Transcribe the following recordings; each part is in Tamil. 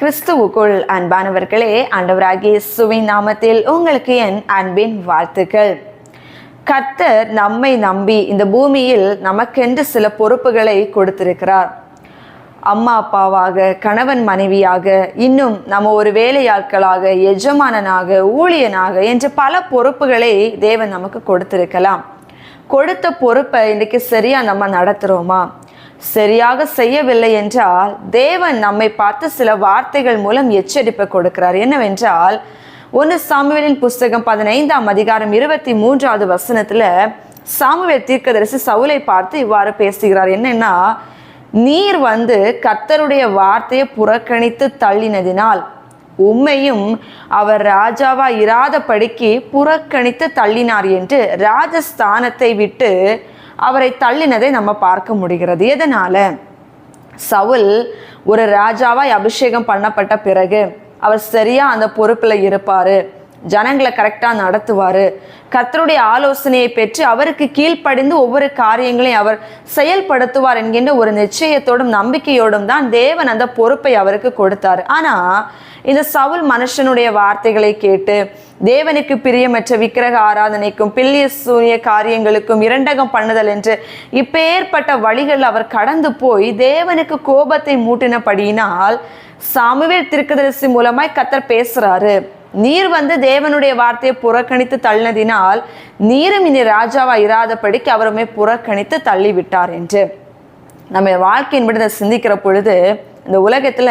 கிறிஸ்துவுக்குள் அன்பானவர்களே ஆண்டவராகிய சுவின் நாமத்தில் உங்களுக்கு என் அன்பின் வாழ்த்துக்கள். கர்த்தர் நம்மை நம்பி இந்த பூமியில் நமக்கென்று சில பொறுப்புகளை கொடுத்திருக்கிறார். அம்மா அப்பாவாக கணவன் மனைவியாக இன்னும் நம்ம ஒரு வேலையாட்களாக எஜமானனாக ஊழியனாக என்று பல பொறுப்புகளை தேவன் நமக்கு கொடுத்திருக்கலாம். கொடுத்த பொறுப்பை இன்றைக்கு சரியாக நம்ம நடத்துகிறோமா சரியாக செய்யவில்லை என்றால் தேவன் நம்மை பார்த்து சில வார்த்தைகள் மூலம் எச்சரிப்பை கொடுக்கிறார். என்னவென்றால் ஒன்று சாமுவேலின் புஸ்தகம் பதினைந்தாம் அதிகாரம் இருபத்தி மூன்றாவது வசனத்தில் சாமுவேல் தீர்க்கதரிசி சவுலை பார்த்து இவ்வாறு பேசுகிறார். என்னென்னா நீர் வந்து கர்த்தருடைய வார்த்தையை புறக்கணித்து தள்ளினதினால் உம்மையும் அவர் ராஜாவா இராதபடிக்கு புறக்கணித்து தள்ளினார் என்று ராஜஸ்தானத்தை விட்டு அவரை தள்ளினதை நம்ம பார்க்க முடிகிறது. எதனால? சவுல் ஒரு ராஜாவாய் அபிஷேகம் பண்ணப்பட்ட பிறகு அவர் சரியா அந்த பொறுப்புல இருப்பாரு. ஜனங்களை கரெக்டாக நடத்துவாரு. கர்த்தருடைய ஆலோசனையை பெற்று அவருக்கு கீழ்ப்படிந்து ஒவ்வொரு காரியங்களையும் அவர் செயல்படுத்துவார் என்கின்ற ஒரு நிச்சயத்தோடும் நம்பிக்கையோடும் தான் தேவன் அந்த பொறுப்பை அவருக்கு கொடுத்தார். ஆனால் இந்த சவுல் மனுஷனுடைய வார்த்தைகளை கேட்டு தேவனுக்கு பிரியமற்ற விக்கிரக ஆராதனைக்கும் பில்லிய சூரிய காரியங்களுக்கும் இரண்டகம் பண்ணுதல் என்று இப்பேற்பட்ட வழிகள் அவர் கடந்து போய் தேவனுக்கு கோபத்தை மூட்டினபடியினால் சாமுவேல் திருக்கதரிசி மூலமாய் கத்தர் பேசுறாரு. நீர் வந்து தேவனுடைய வார்த்தையை புறக்கணித்து தள்ளினதினால் நீரும் இனி ராஜாவா இராதபடிக்கு அவருமே புறக்கணித்து தள்ளிவிட்டார் என்று. நம்ம வாழ்க்கையின் விடுதலை சிந்திக்கிற பொழுது இந்த உலகத்துல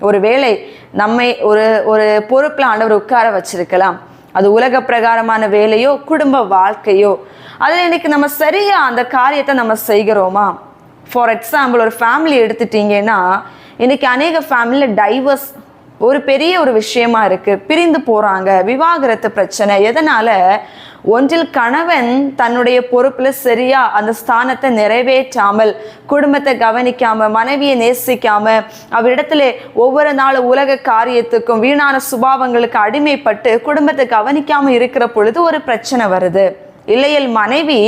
ஒரு வேலை நம்மை ஒரு ஒரு பொறுப்பில் ஆண்டவர் உட்கார வச்சிருக்கலாம். அது உலக பிரகாரமான வேலையோ குடும்ப வாழ்க்கையோ. அதில் இன்னைக்கு நம்ம சரியா அந்த காரியத்தை நம்ம செய்கிறோமா? ஃபார் எக்ஸாம்பிள் ஒரு ஃபேமிலி எடுத்துட்டீங்கன்னா இன்னைக்கு அநேக ஃபேமிலியில் டைவர்ஸ் ஒரு பெரிய ஒரு விஷயமா இருக்கு. பிரிந்து போறாங்க. விவாகரத்து பிரச்சனை. எதனால? ஒன்றில் கணவன் தன்னுடைய பொறுப்புல சரியா அந்த ஸ்தானத்தை நிறைவேற்றாமல் குடும்பத்தை கவனிக்காம மனைவியை நேசிக்காம அவரிடத்துல ஒவ்வொரு நாள் உலக காரியத்துக்கும் வீணான சுபாவங்களுக்கு அடிமைப்பட்டு குடும்பத்தை கவனிக்காம இருக்கிற பொழுது ஒரு பிரச்சனை வருது. இல்லையல் மனைவி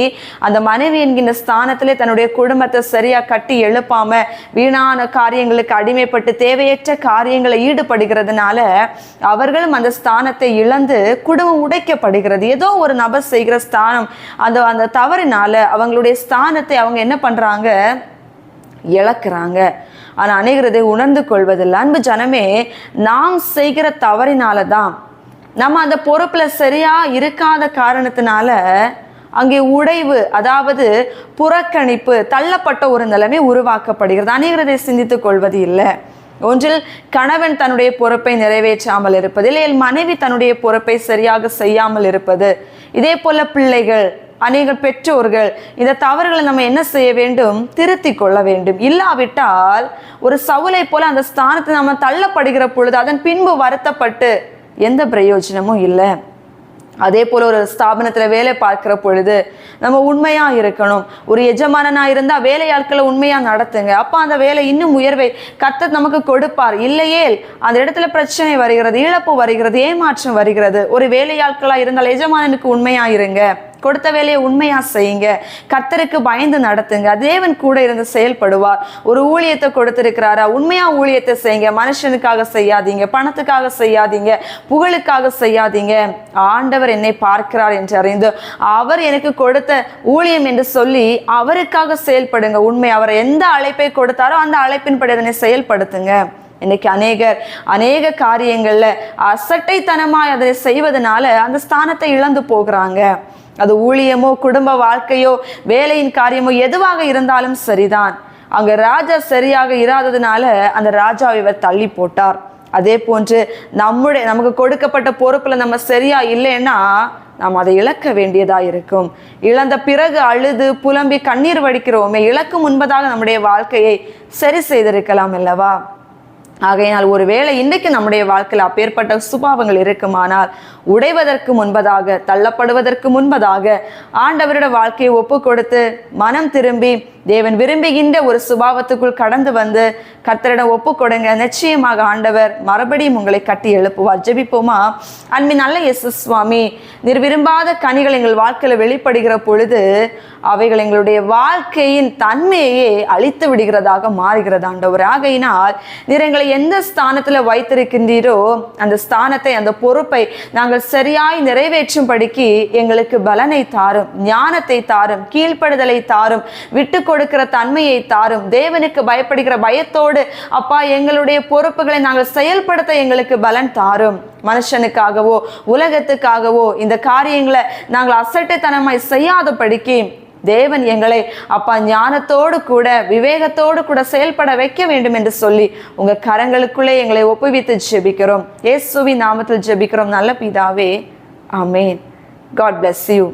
அந்த மனைவி என்கின்ற ஸ்தானத்திலே தன்னுடைய குடும்பத்தை சரியா கட்டி எழுப்பாம வீணான காரியங்களுக்கு அடிமைப்பட்டு தேவையற்ற காரியங்களை ஈடுபடுகிறதுனால அவர்களும் அந்த ஸ்தானத்தை இழந்து குடும்பம் உடைக்கப்படுகிறது. ஏதோ ஒரு நபர் செய்கிற ஸ்தானம் அந்த அந்த தவறினால அவங்களுடைய ஸ்தானத்தை அவங்க என்ன பண்றாங்க? இழக்கிறாங்க. ஆனால் அனைகிறதை உணர்ந்து கொள்வதில்லை. அன்பு ஜனமே நாம் செய்கிற தவறினால தான் நம்ம அந்த பொறுப்பில் சரியாக இருக்காத காரணத்தினால அங்கே உடைவு அதாவது புறக்கணிப்பு தள்ளப்பட்ட ஒரு நிலைமை உருவாக்கப்படுகிறது. அநேகரதை சிந்தித்துக் கொள்வது இல்லை. ஒன்றில் கணவன் தன்னுடைய பொறுப்பை நிறைவேற்றாமல் இருப்பது இல்லை மனைவி தன்னுடைய பொறுப்பை சரியாக செய்யாமல் இருப்பது. இதே போல பிள்ளைகள் அநேக பெற்றோர்கள் இந்த தவறுகளை நம்ம என்ன செய்ய வேண்டும்? திருத்தி கொள்ள வேண்டும். இல்லாவிட்டால் ஒரு சவுளை போல அந்த ஸ்தானத்தை நம்ம தள்ளப்படுகிற பொழுது அதன் பின்பு வருத்தப்பட்டு எந்த பிரயோஜனமும் இல்லை. அதே போல் ஒரு ஸ்தாபனத்தில் வேலை பார்க்குற பொழுது நம்ம உண்மையாக இருக்கணும். ஒரு எஜமானனாக இருந்தால் வேலையாட்களை உண்மையாக நடத்துங்க. அப்போ அந்த வேலை இன்னும் உயர்வை கத்த நமக்கு கொடுப்பார். இல்லையே அந்த இடத்துல பிரச்சனை வருகிறது இழப்பு வருகிறது ஏமாற்றம் வருகிறது. ஒரு வேலையாட்களாக இருந்தால் எஜமானனுக்கு உண்மையாக இருங்க. கொடுத்த வேலையை உண்மையாக செய்யுங்க. கர்த்தருக்கு பயந்து நடத்துங்க. தேவன் கூட இருந்து செயல்படுவார். ஒரு ஊழியத்தை கொடுத்திருக்கிறாரா? உண்மையாக ஊழியத்தை செய்யுங்க. மனுஷனுக்காக செய்யாதீங்க. பணத்துக்காக செய்யாதீங்க. புகழுக்காக செய்யாதீங்க. ஆண்டவர் என்னை பார்க்கிறார் என்று அறிந்து அவர் எனக்கு கொடுத்த ஊழியம் என்று சொல்லி அவருக்காக செயல்படுங்க. உண்மை அவர் எந்த அழைப்பை கொடுத்தாரோ அந்த அழைப்பின்படி அதனை செயல்படுத்துங்க. இன்னைக்கு அநேகர் அநேக காரியங்களில் அசட்டைத்தனமாய் அதை செய்வதனால அந்த ஸ்தானத்தை இழந்து போகிறாங்க. அது ஊழியமோ குடும்ப வாழ்க்கையோ வேலையின் காரியமோ எதுவாக இருந்தாலும் சரிதான். அங்க ராஜா சரியாக இராததுனால அந்த ராஜாவை இவர் தள்ளி போட்டார். அதே போன்று நம்முடைய நமக்கு கொடுக்கப்பட்ட பொறுப்புல நம்ம சரியா இல்லைன்னா நாம் அதை இழக்க வேண்டியதா இருக்கும். இழந்த பிறகு அழுது புலம்பி கண்ணீர் வடிக்கிறோமே இழக்கு முன்பதாக நம்முடைய வாழ்க்கையை சரி செய்திருக்கலாம் அல்லவா? ஆகையினால் ஒருவேளை இன்றைக்கு நம்முடைய வாழ்க்கையில் அப்பேற்பட்ட சுபாவங்கள் இருக்குமானால் உடைவதற்கு முன்பதாக தள்ளப்படுவதற்கு முன்பதாக ஆண்டவரோட வாழ்க்கையை ஒப்பு கொடுத்து மனம் திரும்பி தேவன் விரும்புகின்ற ஒரு சுபாவத்துக்குள் கடந்து வந்து கர்த்தரிடம் ஒப்பு கொடுங்க நிச்சயமாக ஆண்டவர் மறுபடியும் உங்களை கட்டி எழுப்புவார். ஜெபிப்போமா? அன்பின் நல்ல எஸ் சுவாமி நீர் விரும்பாத கனிகள் எங்கள் வாழ்க்கையில் வெளிப்படுகிற பொழுது அவைகள் எங்களுடைய வாழ்க்கையின் தன்மையையே அழித்து விடுகிறதாக மாறுகிறது ஆண்டவர். ஆகையினால் நீர் எங்களை எந்த ஸ்தானத்தில் வைத்திருக்கின்றீரோ அந்த ஸ்தானத்தை அந்த பொறுப்பை நாங்கள் சரியாய் நிறைவேற்றும்படிக்கு எங்களுக்கு பலனை தாரும் ஞானத்தை தாரும் கீழ்ப்படுதலை தாரும் விட்டு கொடுக்கிற தன்மையை தாரும். தேவனுக்கு பயப்படுகிற பயத்தோடு அப்பா எங்களுடைய பொறுப்புகளை நாங்கள் செயல்படுத்த எங்களுக்கு பலன் தாரும். மனுஷனுக்காகவோ உலகத்துக்காகவோ இந்த காரியங்களை நாங்கள் அசட்டைத்தனமாய் செய்யாதபடிக்கு தேவன் எங்களை அப்பா ஞானத்தோடு கூட விவேகத்தோடு கூட செயல்பட வைக்க வேண்டும் என்று சொல்லி உங்க கரங்களுக்குள்ளே எங்களை ஒப்புவித்து ஜெபிக்கிறோம். இயேசுவின் நாமத்தில் ஜெபிக்கிறோம். நல்ல பிதாவே அமேன் காட் பிளஸ் யூ